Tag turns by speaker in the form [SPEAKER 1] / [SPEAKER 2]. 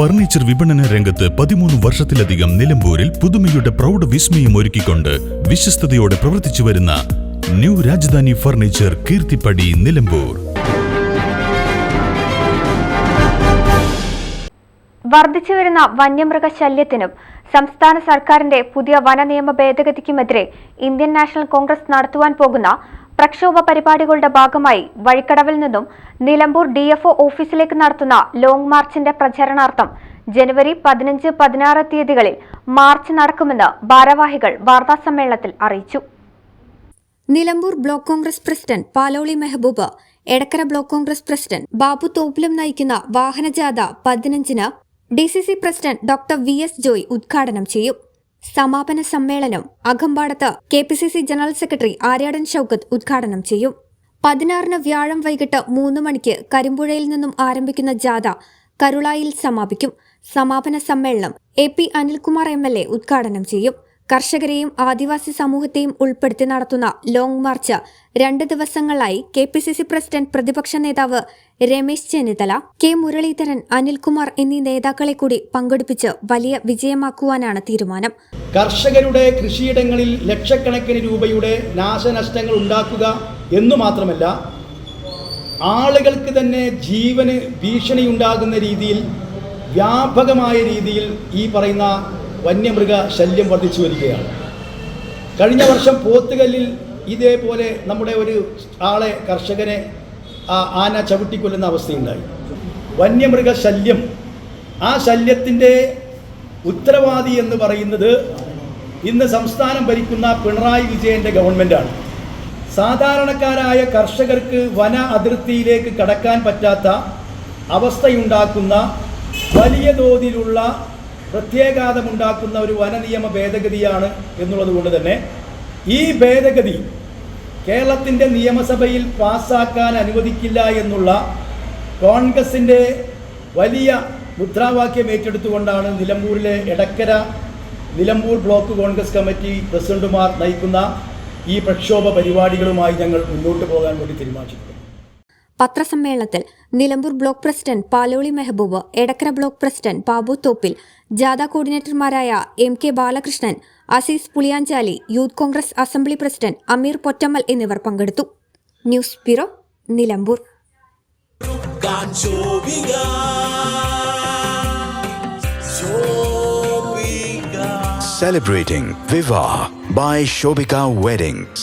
[SPEAKER 1] Furniture വിപണന രംഗത്ത് പതിമൂന്ന് വർഷത്തിലധികം നിലമ്പൂരിൽ പുതുമയുടെ പ്രൗഢ വിസ്മയം ഒരുക്കിക്കൊണ്ട് വിശ്വസ്തയോടെ പ്രവർത്തിച്ചു വരുന്ന ന്യൂ രാജധാനി ഫർണിച്ചർ കീർത്തിപ്പടി നിലമ്പൂർ
[SPEAKER 2] വർദ്ധിച്ചു വരുന്ന ശല്യത്തിനും സംസ്ഥാന സർക്കാരിന്റെ പുതിയ വന നിയമ ഭേദഗതിക്കുമെതിരെ ഇന്ത്യൻ നാഷണൽ കോൺഗ്രസ് നടത്തുവാൻ പോകുന്ന പ്രക്ഷോഭ പരിപാടികളുടെ ഭാഗമായി വഴിക്കടവിൽ നിന്നും നിലമ്പൂർ ഡിഎഫ്ഒ ഓഫീസിലേക്ക് നടത്തുന്ന ലോങ് മാർച്ചിന്റെ പ്രചരണാർത്ഥം ജനുവരി പതിനഞ്ച് പതിനാറ് തീയതികളിൽ മാർച്ച് നടക്കുമെന്ന് ഭാരവാഹികൾ വാർത്താസമ്മേളനത്തിൽ അറിയിച്ചു Nilambur block Congress president Paloli Mehboob Edakkara block Congress president Babu തോപ്പിലും നയിക്കുന്ന വാഹനജാഥ പതിനഞ്ചിന് D C C president doctor V S Joy ഉദ്ഘാടനം ചെയ്യും സമാപന സമ്മേളനം അകമ്പാടത്ത് K P C C general secretary Aryadan Shoukath ഉദ്ഘാടനം ചെയ്യും പതിനാറിന് വ്യാഴം വൈകിട്ട് മൂന്ന് മണിക്ക് കരിമ്പുഴയിൽ നിന്നും ആരംഭിക്കുന്ന ജാഥ കരുളായിൽ സമാപിക്കും സമാപന സമ്മേളനം A P Anilkumar M L A ഉദ്ഘാടനം ചെയ്യും കർഷകരെയും ആദിവാസി സമൂഹത്തെയും ഉൾപ്പെടുത്തി നടത്തുന്ന ലോങ് മാർച്ച് രണ്ട് ദിവസങ്ങളായി K P C C president പ്രതിപക്ഷ നേതാവ് രമേശ് ചെന്നിത്തല കെ മുരളീധരൻ അനിൽകുമാർ എന്നീ നേതാക്കളെ കൂടി പങ്കെടുപ്പിച്ച് വലിയ വിജയമാക്കുവാനാണ് തീരുമാനം
[SPEAKER 3] കർഷകരുടെ കൃഷിയിടങ്ങളിൽ ലക്ഷക്കണക്കിന് രൂപയുടെ നാശനഷ്ടങ്ങൾ ഉണ്ടാക്കുക എന്നു മാത്രമല്ല ആളുകൾക്ക് തന്നെ ജീവന് ഭീഷണി ഉണ്ടാകുന്ന രീതിയിൽ വ്യാപകമായ രീതിയിൽ ഈ പറയുന്ന വന്യമൃഗ ശല്യം വർദ്ധിച്ചു വരികയാണ് കഴിഞ്ഞ വർഷം പോത്തുകല്ലിൽ ഇതേപോലെ നമ്മുടെ ഒരു ആളെ കർഷകനെ ആ ആന ചവിട്ടിക്കൊല്ലുന്ന അവസ്ഥയുണ്ടായി വന്യമൃഗ ശല്യം ആ ശല്യത്തിൻ്റെ ഉത്തരവാദി എന്ന് പറയുന്നത് ഇന്ന് സംസ്ഥാനം ഭരിക്കുന്ന പിണറായി വിജയൻ്റെ ഗവൺമെൻറ്റാണ് സാധാരണക്കാരായ കർഷകർക്ക് വന അതിർത്തിയിലേക്ക് കടക്കാൻ പറ്റാത്ത അവസ്ഥയുണ്ടാക്കുന്ന വലിയ തോതിലുള്ള പ്രത്യേകാതമുണ്ടാക്കുന്ന ഒരു വന നിയമ ഭേദഗതിയാണ് എന്നുള്ളത് കൊണ്ട് തന്നെ ഈ ഭേദഗതി കേരളത്തിൻ്റെ നിയമസഭയിൽ പാസ്സാക്കാൻ അനുവദിക്കില്ല എന്നുള്ള കോൺഗ്രസിൻ്റെ വലിയ മുദ്രാവാക്യം ഏറ്റെടുത്തുകൊണ്ടാണ് നിലമ്പൂരിലെ എടക്കര നിലമ്പൂർ ബ്ലോക്ക് കോൺഗ്രസ് കമ്മിറ്റി പ്രസിഡന്റുമാർ നയിക്കുന്ന ഈ പ്രക്ഷോഭ പരിപാടികളുമായി ഞങ്ങൾ മുന്നോട്ട് പോകാൻ വേണ്ടി തീരുമാനിച്ചിട്ടുണ്ട്
[SPEAKER 2] പത്രസമ്മേളനത്തിൽ Nilambur block president Paloli Mehboob Edakkara block president Babu Thoppil ജാഥ കോർഡിനേറ്റർമാരായ M K Balakrishnan Aziz Puliyanchali youth Congress assembly president Ameer Pottammal എന്നിവർ പങ്കെടുത്തു news bureau Nilambur Celebrating Viva by Shobika Weddings.